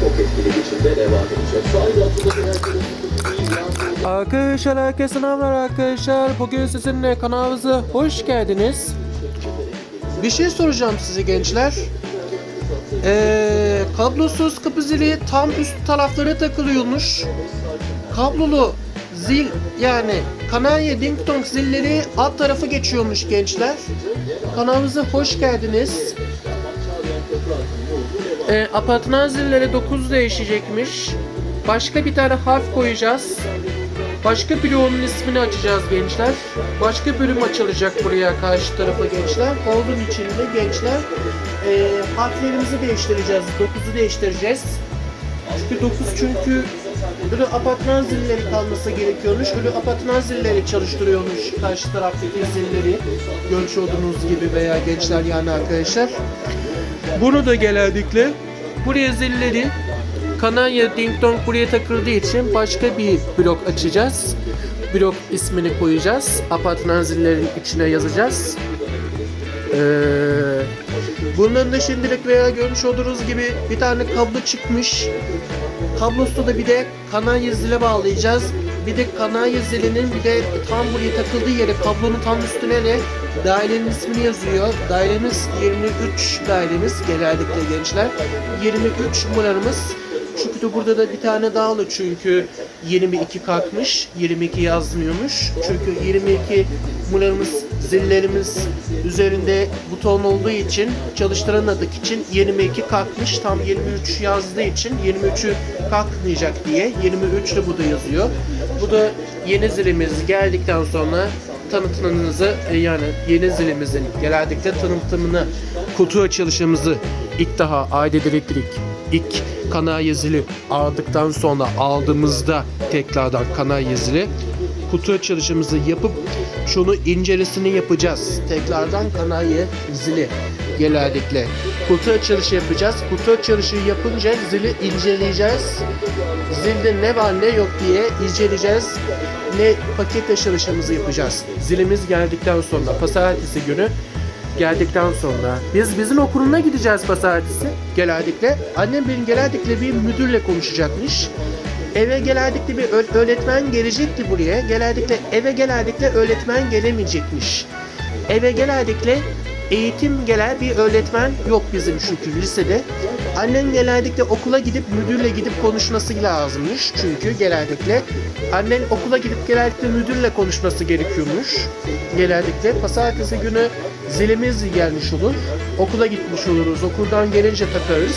çok etkili biçimde devam edecek. Sadece hatırlatın Arkadaşlar herkese selamlar arkadaşlar. Bugün sizinle kanalımıza hoş geldiniz. Bir şey soracağım size gençler. Ee, kablosuz kapı zili tam üst taraflara takılıyormuş. Kablolu zil yani kanalya ding dong zilleri alt tarafa geçiyormuş gençler. Kanalımıza hoş geldiniz. Ee, apartman zilleri 9 değişecekmiş. Başka bir tane harf koyacağız. Başka bloğun ismini açacağız gençler. Başka bölüm açılacak buraya karşı tarafa gençler. Onun için de gençler e, harflerimizi değiştireceğiz. 9'u değiştireceğiz. Çünkü 9 çünkü böyle apartman zilleri kalması gerekiyormuş. Böyle apartman zilleri çalıştırıyormuş karşı taraftaki zilleri. Görmüş olduğunuz gibi veya gençler yani arkadaşlar. Bunu da genellikle buraya zilleri Kanarya Ding Dong buraya takıldığı için başka bir blok açacağız. Blok ismini koyacağız. Apartman zillerin içine yazacağız. Ee, bunların da şimdilik veya görmüş olduğunuz gibi bir tane kablo çıkmış. Kablosu da bir de kanarya zile bağlayacağız. Bir de kanarya zilinin bir de tam buraya takıldığı yere kablonun tam üstüne de dairenin ismini yazıyor. Dairemiz 23 dairemiz genellikle gençler. 23 numaramız. Çünkü de burada da bir tane daha var çünkü 22 kalkmış. 22 yazmıyormuş. Çünkü 22 numaramız zillerimiz üzerinde buton olduğu için çalıştıramadık için 22 kalkmış. Tam 23 yazdığı için 23'ü kalkmayacak diye 23 de burada yazıyor. Bu da yeni zilimiz geldikten sonra tanıtımınızı e, yani yeni zilimizin genellikle tanıtımını kutu açılışımızı ilk daha Ayded Elektrik ilk kanal zili aldıktan sonra aldığımızda tekrardan kanal zili kutu açılışımızı yapıp şunu incelesini yapacağız. Tekrardan kanal zili genellikle kutu açılışı yapacağız. Kutu açılışı yapınca zili inceleyeceğiz. Zilde ne var ne yok diye inceleyeceğiz. Ne paket açılışımızı yapacağız. Zilimiz geldikten sonra pazartesi günü geldikten sonra biz bizim okuluna gideceğiz pazartesi genellikle. Annem benim genellikle bir müdürle konuşacakmış. Eve genellikle bir öğretmen gelecekti buraya. Genellikle eve genellikle öğretmen gelemeyecekmiş. Eve genellikle eğitim gelen bir öğretmen yok bizim çünkü lisede. Annem genellikle okula gidip müdürle gidip konuşması lazımmış. Çünkü genellikle annen okula gidip genellikle müdürle konuşması gerekiyormuş. Genellikle pazartesi günü zilimiz gelmiş olur. Okula gitmiş oluruz. Okuldan gelince takarız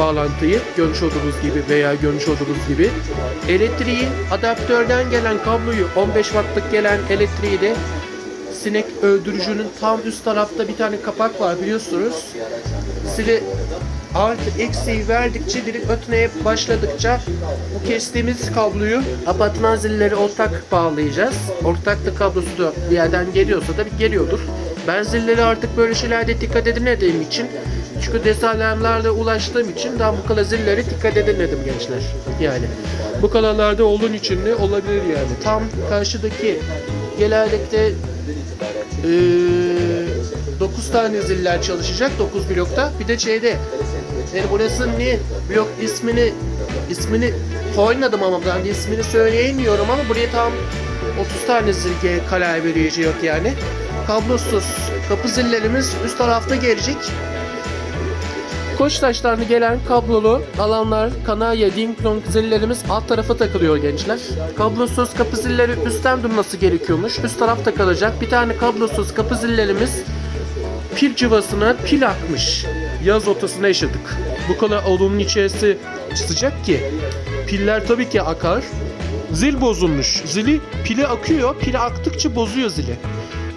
bağlantıyı görmüş olduğunuz gibi veya görmüş olduğunuz gibi elektriği adaptörden gelen kabloyu 15 wattlık gelen elektriği de sinek öldürücünün tam üst tarafta bir tane kapak var biliyorsunuz. Sili artı eksiği verdikçe direkt ötmeye başladıkça bu kestiğimiz kabloyu apartman zilleri ortak bağlayacağız. Ortaklık kablosu da bir yerden geliyorsa da bir geliyordur. Ben zilleri artık böyle şeylerde dikkat edinediğim için çünkü desalemlerle ulaştığım için daha bu kadar zilleri dikkat edemedim gençler. Yani bu kanallarda olduğun için de olabilir yani. Tam karşıdaki genellikle ee, 9 tane ziller çalışacak 9 blokta. Bir de şeyde yani burası ne blok ismini ismini koymadım ama ben ismini söyleyemiyorum ama buraya tam 30 tane zilge karar verici yok yani. Kablosuz kapı zillerimiz üst tarafta gelecek. Koç taşlarına gelen kablolu alanlar, kanarya, ding dong zillerimiz alt tarafa takılıyor gençler. Kablosuz kapı zilleri üstten durması gerekiyormuş. Üst tarafta kalacak. Bir tane kablosuz kapı zillerimiz pil cıvasına pil akmış. Yaz ortasına yaşadık. Bu kadar odunun içerisi sıcak ki piller tabii ki akar. Zil bozulmuş. Zili pili akıyor. Pili aktıkça bozuyor zili.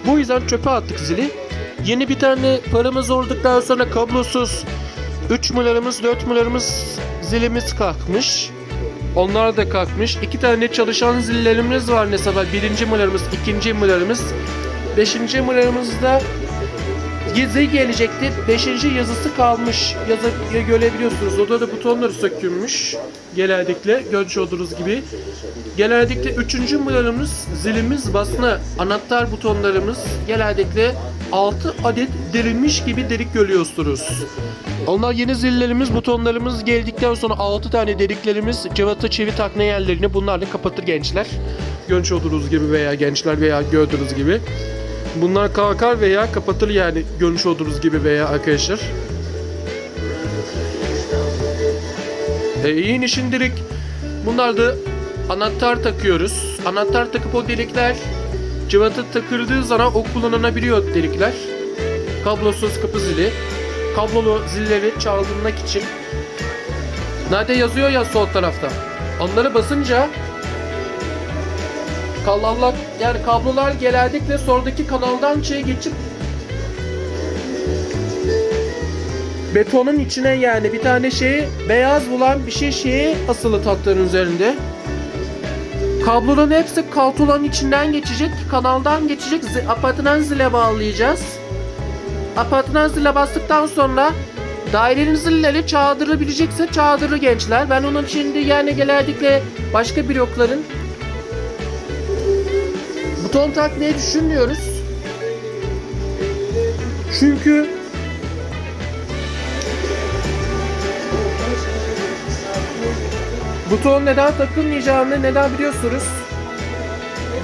Bu yüzden çöpe attık zili. Yeni bir tane paramız olduktan sonra kablosuz 3 milyarımız 4 milyarımız zilimiz kalkmış. Onlar da kalkmış. İki tane çalışan zillerimiz var mesela. Birinci milyarımız, ikinci milyarımız. Beşinci milyarımızda Gezi gelecekti. Beşinci yazısı kalmış. Yazı görebiliyorsunuz. Orada da butonları sökülmüş. Genellikle görmüş olduğunuz gibi. Genellikle üçüncü milyarımız zilimiz basına anahtar butonlarımız genellikle 6 adet delinmiş gibi delik görüyorsunuz. Onlar yeni zillerimiz, butonlarımız geldikten sonra 6 tane deliklerimiz cıvata çivi takma yerlerini bunlarla kapatır gençler. Görmüş olduğunuz gibi veya gençler veya gördüğünüz gibi. Bunlar kalkar veya kapatır yani görmüş olduğunuz gibi veya arkadaşlar. E, yeni şimdilik bunlar da anahtar takıyoruz. Anahtar takıp o delikler cıvata takıldığı zaman o kullanılabiliyor delikler. Kablosuz kapı zili. Kablolu zilleri çaldırmak için. Nerede yazıyor ya sol tarafta. Onları basınca kanallar yani kablolar genellikle sonraki kanaldan şey geçip betonun içine yani bir tane şeyi beyaz bulan bir şey şeyi asılı tahtların üzerinde. Kabloların hepsi kaltulanın içinden geçecek, kanaldan geçecek, apartman zile bağlayacağız. Apartman zile bastıktan sonra dairenin zilleri çağdırılabilecekse çağdırır gençler. Ben onun şimdi yani genellikle başka blokların buton takmayı düşünmüyoruz. Çünkü buton neden takılmayacağını neden biliyorsunuz.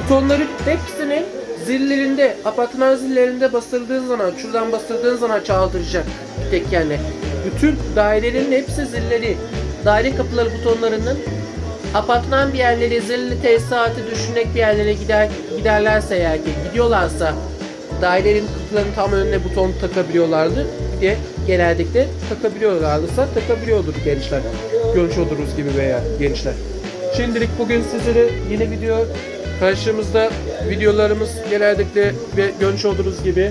Butonların hepsini zillerinde, apartman zillerinde basıldığın zaman, şuradan basıldığın zaman çaldıracak tek yani. Bütün dairenin hepsi zilleri, daire kapıları butonlarının apartman bir yerlere zilli tesisatı düşünerek bir yerlere gider giderlerse eğer ki gidiyorlarsa dairenin kapılarının tam önüne buton takabiliyorlardı. Bir de genellikle takabiliyorlarsa takabiliyordur gençler. Görmüş olduğunuz gibi veya gençler. Şimdilik bugün sizlere yeni video karşımızda videolarımız genellikle ve görmüş olduğunuz gibi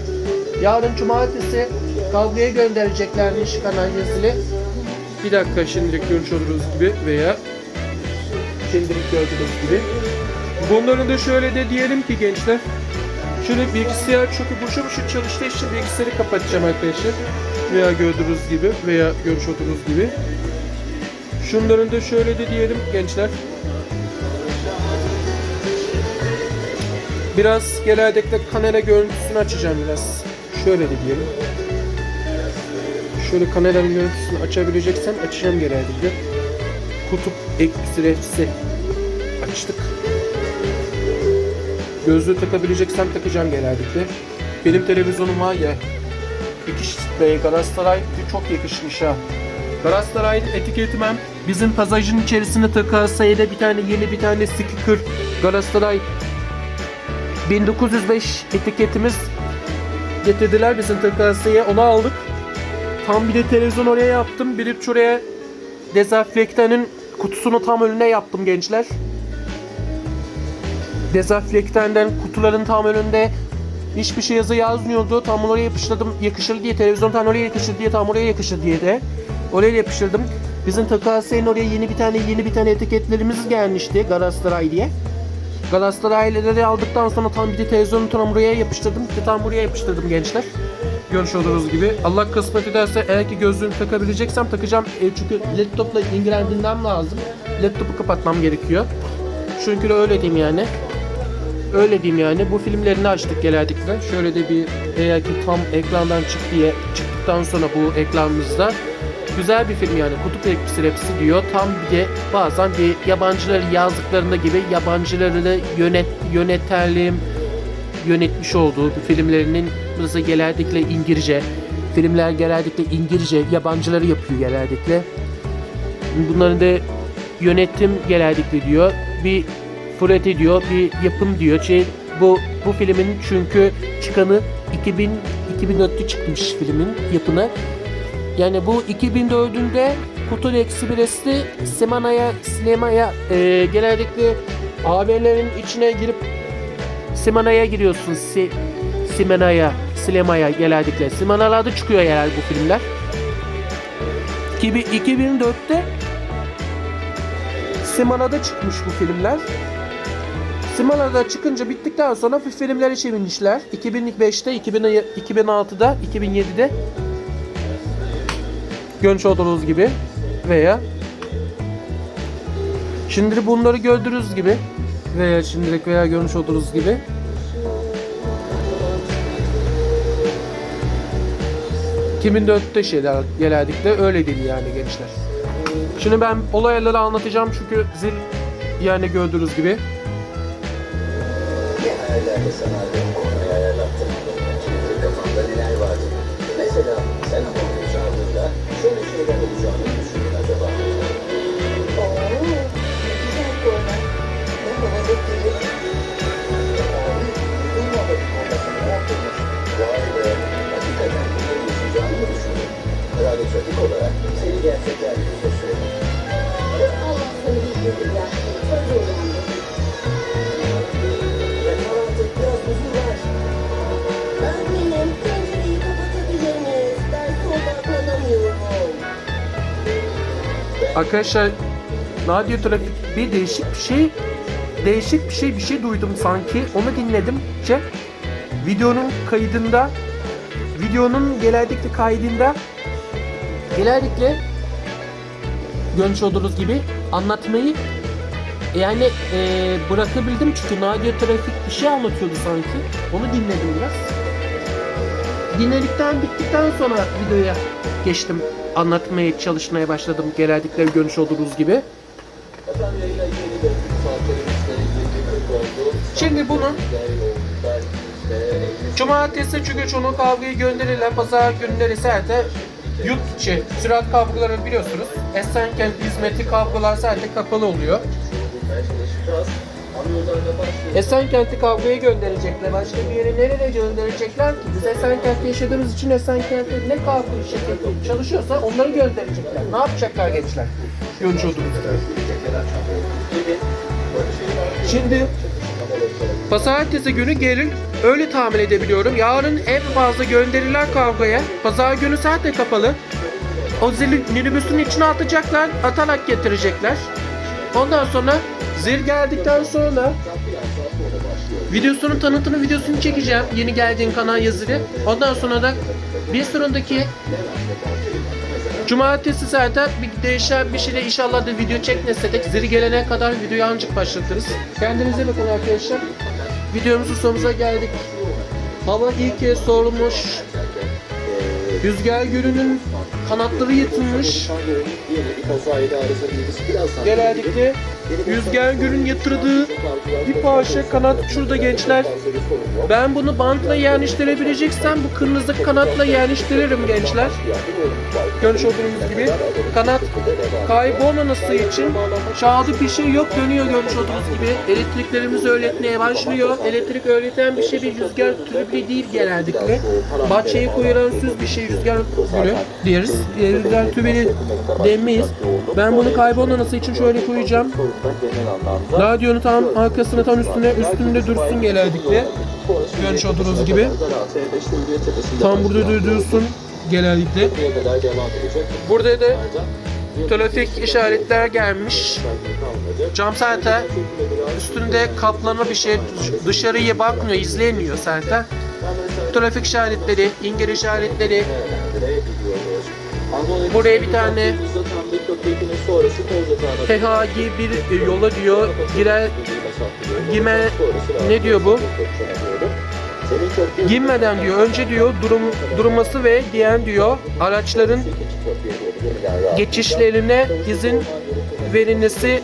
yarın cumartesi kavgaya göndereceklermiş kanal yazılı. Bir dakika şimdilik görmüş olduğunuz gibi veya şimdilik gördüğünüz gibi. Bunların da şöyle de diyelim ki gençler. Şöyle bilgisayar çok boşu boşu çalıştığı için bilgisayarı kapatacağım arkadaşlar. Veya gördüğünüz gibi veya görmüş olduğunuz gibi. Şunların da şöyle de diyelim gençler. Biraz genellikle kamera görüntüsünü açacağım biraz. Şöyle de diyelim. Şöyle kameranın görüntüsünü açabileceksem açacağım genellikle. Kutup ekstresi açtık. Gözlüğü takabileceksem takacağım genellikle. Benim televizyonum var ya. Dikiş Bey Galatasaray çok yakışmış ha. Galatasaray'ın etiketimem bizim pasajın içerisine takasaydı bir tane yeni bir tane sticker Galatasaray 1905 etiketimiz getirdiler bizim takasıya onu aldık. Tam bir de televizyon oraya yaptım. De şuraya dezenfektanın kutusunu tam önüne yaptım gençler. Dezenfektandan kutuların tam önünde hiçbir şey yazı yazmıyordu. Tam oraya yapıştırdım yakışır diye televizyon tam oraya yakışır diye tam oraya yakışır diye de oraya yapıştırdım. Bizim Takasey'in oraya yeni bir tane yeni bir tane etiketlerimiz gelmişti Galatasaray diye. Galatasaraylıları aldıktan sonra tam bir de televizyonu tam buraya yapıştırdım. Bir tam buraya yapıştırdım gençler. Görmüş olduğunuz gibi. Allah kısmet ederse eğer ki gözlüğümü takabileceksem takacağım. E, çünkü laptopla ilgilendiğimden lazım. Laptopu kapatmam gerekiyor. Çünkü öyle diyeyim yani. Öyle diyeyim yani. Bu filmlerini açtık genellikle. Şöyle de bir eğer ki tam ekrandan çık diye çıktıktan sonra bu ekranımızda güzel bir film yani. Kutup Ekstrepsi diyor. Tam bir de bazen bir yabancıları yazdıklarında gibi yabancıları da yönet yöneterliğim yönetmiş olduğu filmlerinin burası genellikle İngilizce. Filmler genellikle İngilizce. Yabancıları yapıyor genellikle. Bunların da yönetim genellikle diyor. Bir Fırat diyor, bir yapım diyor. Şey, bu bu filmin çünkü çıkanı 2000 2004'te çıkmış filmin yapını. Yani bu 2004'ünde Kutul Ekspres'te sinemaya sinemaya e, genellikle AVM'lerin içine girip sinemaya giriyorsun. Si, sinemaya, sinemaya genellikle. Sinemalarda çıkıyor genel bu filmler. 2004'te Simana'da çıkmış bu filmler. Simana'da çıkınca bittikten sonra bu filmleri çevirmişler. 2005'te, 2006'da, 2007'de görmüş olduğunuz gibi veya şimdi bunları gördüğünüz gibi veya şimdilik veya görmüş olduğunuz gibi 2004'te şeyler genellikle öyle değil yani gençler. Şimdi ben olayları anlatacağım çünkü zil yani gördüğünüz gibi. Trafik olarak. Arkadaşlar radyo trafik bir değişik bir şey değişik bir şey bir şey duydum sanki onu dinledim ce videonun kaydında videonun genellikle kaydında genellikle görmüş olduğunuz gibi anlatmayı yani eee, bırakabildim çünkü radyo trafik bir şey anlatıyordu sanki. Onu dinledim biraz. Dinledikten bittikten sonra videoya geçtim. Anlatmaya çalışmaya başladım. Genellikle görmüş olduğunuz gibi. Şimdi bunun Cumartesi çünkü çoğunun kavgayı gönderirler. Pazar günleri zaten yurt içi sürat kavgaları biliyorsunuz. Esenkent hizmeti kavgalar zaten kapalı oluyor. Esenkent'i kavgaya gönderecekler. Başka bir yere nereye gönderecekler ki? Biz Esenkent'te yaşadığımız için Esenkent'te ne kavga şirketi çalışıyorsa onları gönderecekler. Ne yapacaklar gençler? Gibi. Şimdi Pazartesi günü gelir öyle tahmin edebiliyorum. Yarın en fazla gönderiler kavgaya. Pazar günü zaten kapalı. O zili minibüsün içine atacaklar, atarak getirecekler. Ondan sonra zil geldikten sonra videosunun tanıtını videosunu çekeceğim. Yeni geldiğin kanal yazılı. Ondan sonra da bir sonraki Cumartesi zaten bir değişen bir şeyle inşallah da video çekmesek zili gelene kadar videoyu ancak başlatırız. Kendinize bakın arkadaşlar. Videomuzun sonumuza geldik. Hava iyi ki sorulmuş. Rüzgar gölünün kanatları yırtılmış. Genellikle Rüzgar gölün yatırdığı bir parça kanat şurada gençler. Ben bunu bantla yerleştirebileceksem bu kırmızı kanatla yerleştiririm gençler. Görmüş olduğunuz gibi kanat kaybolmaması için şahı bir şey yok dönüyor görmüş olduğunuz gibi. Elektriklerimizi öğretmeye başlıyor. Elektrik öğreten bir şey bir rüzgar türbülü değil genellikle. Bahçeye koyulan süz bir şey rüzgar gülü deriz. Rüzgar türbülü demeyiz. Ben bunu kaybolmaması için şöyle koyacağım. Radyonun tam arkasına tam üstüne üstünde dursun genellikle. Görmüş olduğunuz gibi. Tam burada dursun genellikle. Burada da trafik işaretler gelmiş. Cam zaten üstünde kaplama bir şey dışarıya bakmıyor, izleniyor zaten. Trafik işaretleri, engel işaretleri. Buraya bir tane PHG bir yola diyor. Girer, gime ne diyor bu? Girmeden diyor. Önce diyor durum durması ve diyen diyor araçların geçişlerine izin verilmesi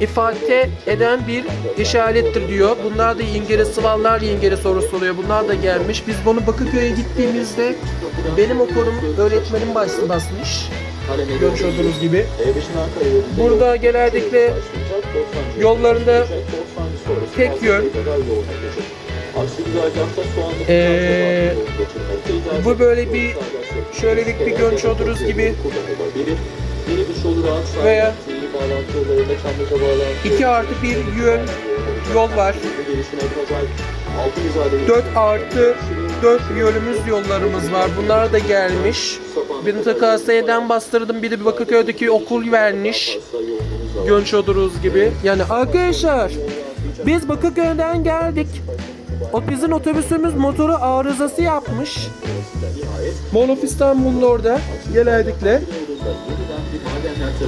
ifade eden bir işarettir diyor. Bunlar da İngiliz sıvallar İngiliz sorusu oluyor. Bunlar da gelmiş. Biz bunu Bakırköy'e gittiğimizde benim okulum öğretmenim bas- basmış. Olduğunuz gibi. Burada genellikle yollarında tek yön. Ee, bu böyle bir şöylelik bir görmüş olduğunuz gibi veya iki artı bir yön yol var. 4 artı 4 yönümüz yollarımız var. Bunlar da gelmiş. Bir TKS'den bastırdım. Bir de bir Bakırköy'deki okul vermiş. Görmüş olduğunuz gibi. Yani arkadaşlar biz Bakırköy'den geldik. O bizim otobüsümüz motoru arızası yapmış. Molof İstanbul'da orada genellikle.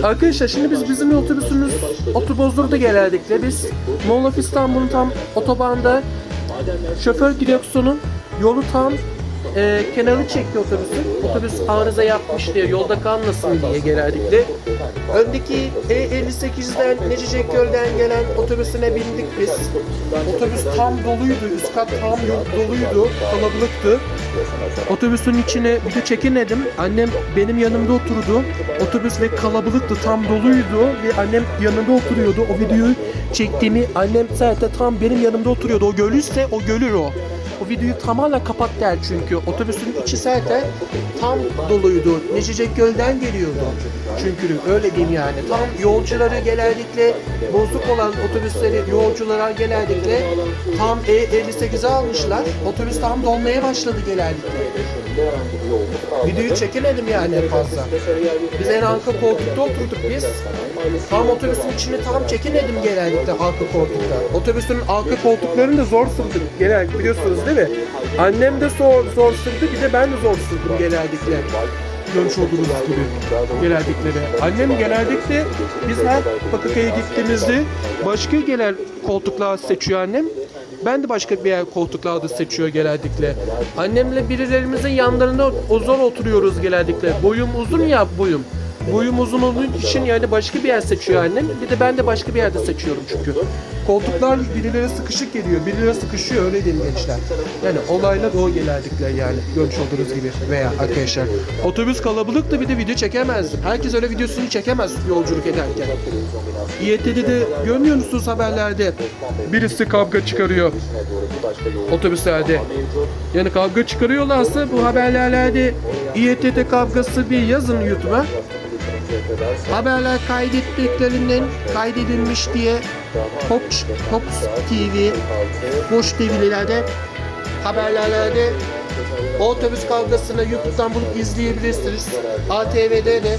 Arkadaşlar şimdi biz bizim otobüsümüz otobozdur da genellikle biz Molof İstanbul'un tam otobanda şoför direksiyonu yolu tam e, kenarı çekti otobüsün. Otobüs arıza yapmış diye yolda kalmasın diye genellikle. Öndeki E58'den Necicek Göl'den gelen otobüsüne bindik biz. Otobüs tam doluydu. Üst kat tam doluydu. Kalabalıktı. Otobüsün içine bir de çekinedim. Annem benim yanımda oturdu. Otobüs ve kalabalıktı. Tam doluydu ve annem yanında oturuyordu. O videoyu çektiğimi annem zaten tam benim yanımda oturuyordu. O gölüyse o gölür o. O videoyu tamamen kapat der çünkü. Otobüsün içi zaten tam doluydu. Necicek Göl'den geliyordu. Çünkü öyle diyeyim yani. Tam yolcuları genellikle bozuk olan otobüsleri yolculara genellikle tam E58'e almışlar. Otobüs tam dolmaya başladı genellikle. Videoyu çekemedim yani fazla. Biz en arka koltukta oturduk biz. Tam otobüsün içini tam çekemedim genellikle arka koltukta. Otobüsün arka koltuklarını da zor sırdık genellikle biliyorsunuz değil mi? Annem de zor, zor sırdı bir de ben de zor sırdım genellikle. Görmüş olduğunuz gibi genellikle de. Annem genellikle biz her Bakırköy'e gittiğimizde başka gelen koltuklar seçiyor annem. Ben de başka bir yer koltuklarda seçiyor genellikle. Annemle birilerimizin yanlarında o zor oturuyoruz genellikle. Boyum uzun ya boyum. Boyum uzun olduğu için yani başka bir yer seçiyor annem. Bir de ben de başka bir yerde seçiyorum çünkü. Koltuklar birileri sıkışık geliyor, birileri sıkışıyor öyle değil gençler. Yani olaylar o genellikle yani görmüş olduğunuz gibi veya arkadaşlar. Otobüs kalabalıktı bir de video çekemezdim. Herkes öyle videosunu çekemez yolculuk ederken. İET'de de görmüyor musunuz haberlerde? Birisi kavga çıkarıyor otobüslerde. Yani kavga çıkarıyorlarsa bu haberlerde İETT kavgası bir yazın YouTube'a. Haberler kaydettiklerinden kaydedilmiş diye Pop, Pop TV, Boş TV'lerde haberlerde otobüs kavgasını YouTube'dan bulup izleyebilirsiniz. ATV'de de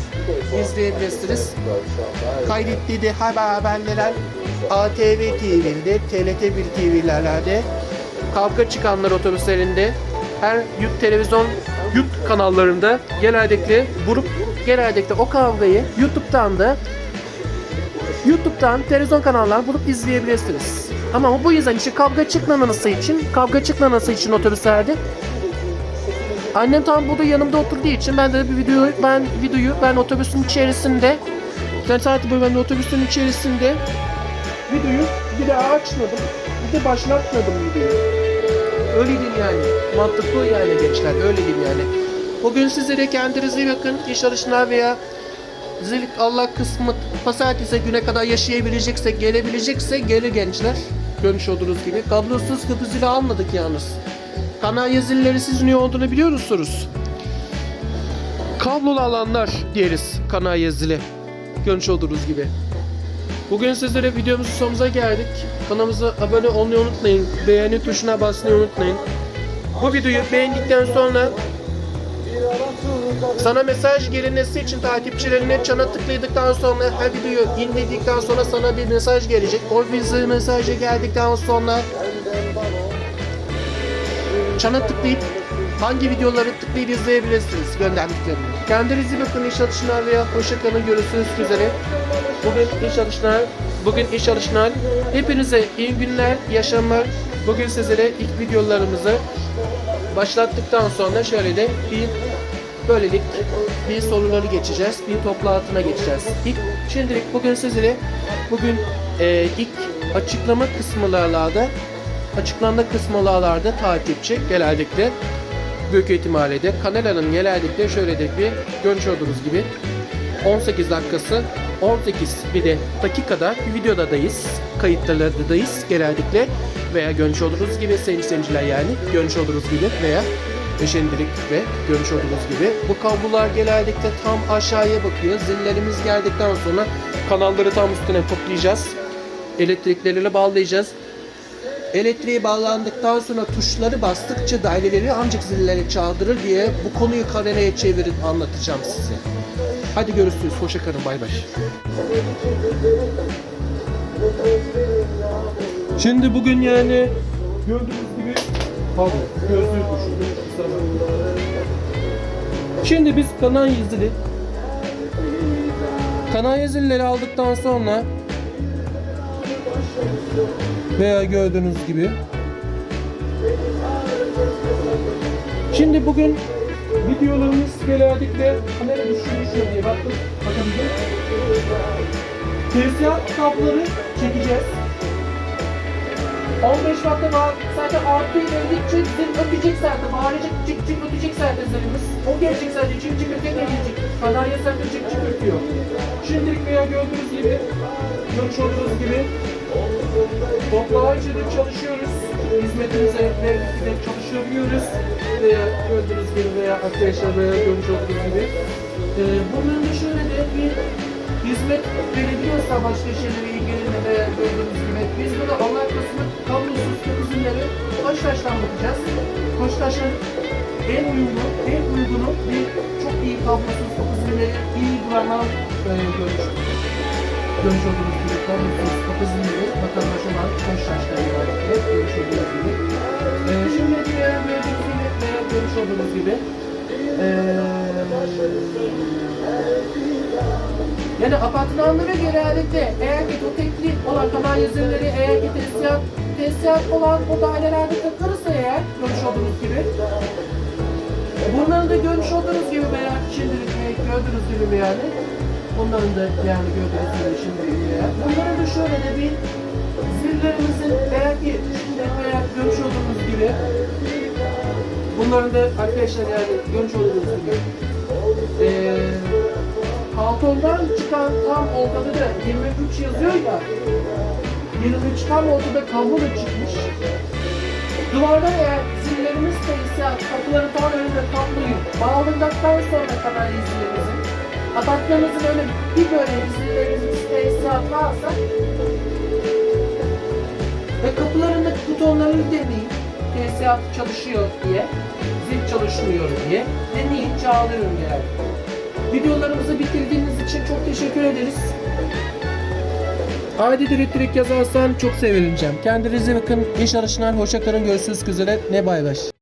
izleyebilirsiniz. Kaydettiği de haber haberler ATV TV'de, TRT1 TV'lerde kavga çıkanlar otobüslerinde her yurt televizyon yurt kanallarında genellikle vurup genellikle o kavgayı YouTube'dan da YouTube'dan televizyon kanallar bulup izleyebilirsiniz. Ama bu yüzden işte kavga çıkmaması için, kavga çıkmaması için otobüslerde Annem tam burada yanımda oturduğu için ben de bir videoyu ben videoyu ben otobüsün içerisinde sen saati boyu ben otobüsün içerisinde videoyu bir daha açmadım. Bir de başlatmadım videoyu. Öyle yani. Mantıklı yani gençler. Öyle yani. Bugün sizlere kendinize iyi bakın. İş çalışmalar veya zil Allah kısmet pazartesi güne kadar yaşayabilecekse, gelebilecekse gelir gençler. Görmüş olduğunuz gibi. Kablosuz kapı zili almadık yalnız. Kanalya zilleri siz ne olduğunu biliyor musunuz? Kablolu alanlar diyoruz kanalya zili. Görmüş olduğunuz gibi. Bugün sizlere videomuzun sonuna geldik. Kanalımıza abone olmayı unutmayın. Beğeni tuşuna basmayı unutmayın. Bu videoyu beğendikten sonra sana mesaj gelmesi için takipçilerine çana tıkladıktan sonra her videoyu indirdikten sonra sana bir mesaj gelecek. O bize mesajı geldikten sonra çana tıklayıp hangi videoları tıklayıp izleyebilirsiniz gönderdiklerini. Kendinize bakın iş çalışmalar veya hoşçakalın görüşürüz üzere. Bugün iş çalışmalar, bugün iş çalışmalar. Hepinize iyi günler, yaşamlar. Bugün sizlere ilk videolarımızı başlattıktan sonra şöyle de bir böylelik bir soruları geçeceğiz, bir toplantına geçeceğiz. İlk şimdilik bugün sizlere bugün e, ilk açıklama kısımlarda açıklama kısımlarda takipçi genellikle büyük ihtimalle de kanalın genellikle şöyle de bir görmüş olduğunuz gibi 18 dakikası 18 bir de dakikada bir videodadayız. Kayıtlardayız genellikle veya görmüş olduğunuz gibi seyirciler yani görmüş olduğunuz gibi veya şimdilik ve görmüş olduğunuz gibi bu kablolar genellikle tam aşağıya bakıyor. Zillerimiz geldikten sonra kanalları tam üstüne toplayacağız. Elektrikleriyle bağlayacağız. Elektriğe bağlandıktan sonra tuşları bastıkça daireleri ancak zilleri çaldırır diye bu konuyu kameraya çevirip anlatacağım size. Hadi görüşürüz. Hoşça kalın. Bay bay. Şimdi bugün yani gördüğünüz gibi pardon gözlüğü düşürdüm. Şimdi biz kanal yazılı kanal yazıları aldıktan sonra veya gördüğünüz gibi Şimdi bugün videolarımız genellikle kamera düşüyor düşüyor diye baktım. Bakın bir. Tesisat kabloları çekeceğiz. 15 watt'ta var. Zaten artı ilerledikçe zil ötecek zaten. Bağıracak cık cık ötecek zaten zilimiz. O gelecek sadece cık cık ötecek gelecek. Kanarya zaten cık cık ötüyor. Şimdilik veya gördüğünüz gibi görmüş olduğunuz gibi Toplayıcıda çalışıyoruz. Hizmetimize vergide çalışabiliyoruz. Veya gördüğünüz gibi veya arkadaşlar veya görmüş olduğunuz gibi. Ee, bunun da şöyle de bir hizmet verebiliyorsa başka şeylere ilgili veya gördüğünüz gibi biz burada Allah kısmı kablosuz ürünleri Koçtaş'tan bakacağız. Koçtaş'ın en uyumlu, en uygunu ve çok iyi kablosuz ürünleri iyi duranlar e, görmüştük görmüş olduğunuz gibi kablosuz kapasiteli vatandaş olan Koçtaş'tan görmüş olduğunuz gibi. Ee, şimdi diğer gibi veya görmüş olduğunuz gibi ee, yani apartmanlara genellikle eğer ki otekli olan kanal yazıları eğer ki tesisat, tesisat olan o dairelerde takılırsa eğer görmüş olduğunuz gibi. Bunların da görmüş olduğunuz gibi veya şimdilik e, gördüğünüz gibi yani Bunların da yani gördüğünüz gibi şimdilik Bunların da şöyle de bir zillerimizin eğer ki şimdi veya görmüş olduğunuz gibi Bunların da arkadaşlar yani görmüş olduğunuz gibi Kantondan çıkan tam ortada da 23 yazıyor ya 23 tam ortada kablo da çıkmış. Duvarda eğer zillerimiz tesisat, kapıların tam önünde kabloyu bağladıktan sonra kadar izlerimizin apartmanımızın öyle bir böyle zillerimiz tesisat varsa ve kapılarındaki butonları deneyin tesisat çalışıyor diye zil çalışmıyor diye deneyin çağırıyorum yani. Videolarımızı bitirdiğiniz için çok teşekkür ederiz. Adi direkt direkt yazarsan çok sevineceğim. Kendinize bakın. İş arayışlar. Hoşça kalın. Görüşürüz üzere. Ne bay.